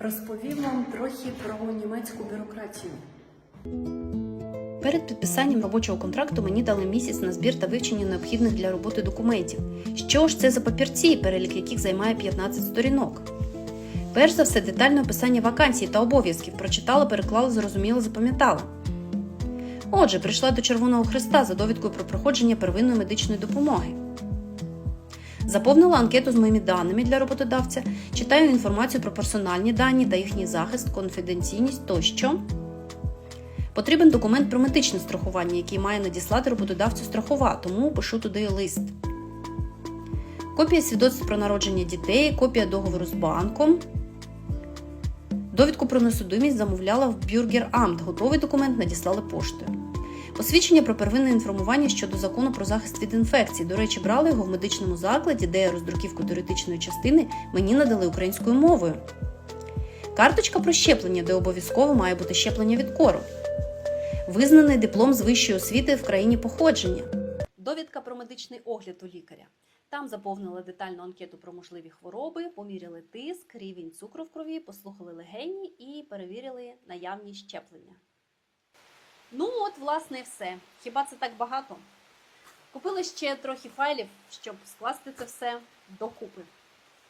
Розповім вам трохи про німецьку бюрократію. Перед підписанням робочого контракту мені дали місяць на збір та вивчення необхідних для роботи документів. Що ж це за папірці, перелік яких займає 15 сторінок? Перш за все, детальне описання вакансій та обов'язків прочитала, переклала, зрозуміла, запам'ятала. Отже, прийшла до Червоного Христа за довідкою про проходження первинної медичної допомоги. Заповнила анкету з моїми даними для роботодавця, читаю інформацію про персональні дані та їхній захист, конфіденційність тощо. Потрібен документ про медичне страхування, який має надіслати роботодавцю страхова, тому пишу туди лист. Копія свідоцтв про народження дітей, копія договору з банком. Довідку про несудимість замовляла в Бюргер-Амт. Готовий документ надіслали поштою. Посвідчення про первинне інформування щодо закону про захист від інфекцій. До речі, брали його в медичному закладі, де роздруківку теоретичної частини мені надали українською мовою. Карточка про щеплення, де обов'язково має бути щеплення від кору. Визнаний диплом з вищої освіти в країні походження. Довідка про медичний огляд у лікаря. Там заповнили детальну анкету про можливі хвороби, поміряли тиск, рівень цукру в крові, послухали легені і перевірили наявність щеплення. Ну, от, власне, і все. Хіба це так багато? Купили ще трохи файлів, щоб скласти це все докупи.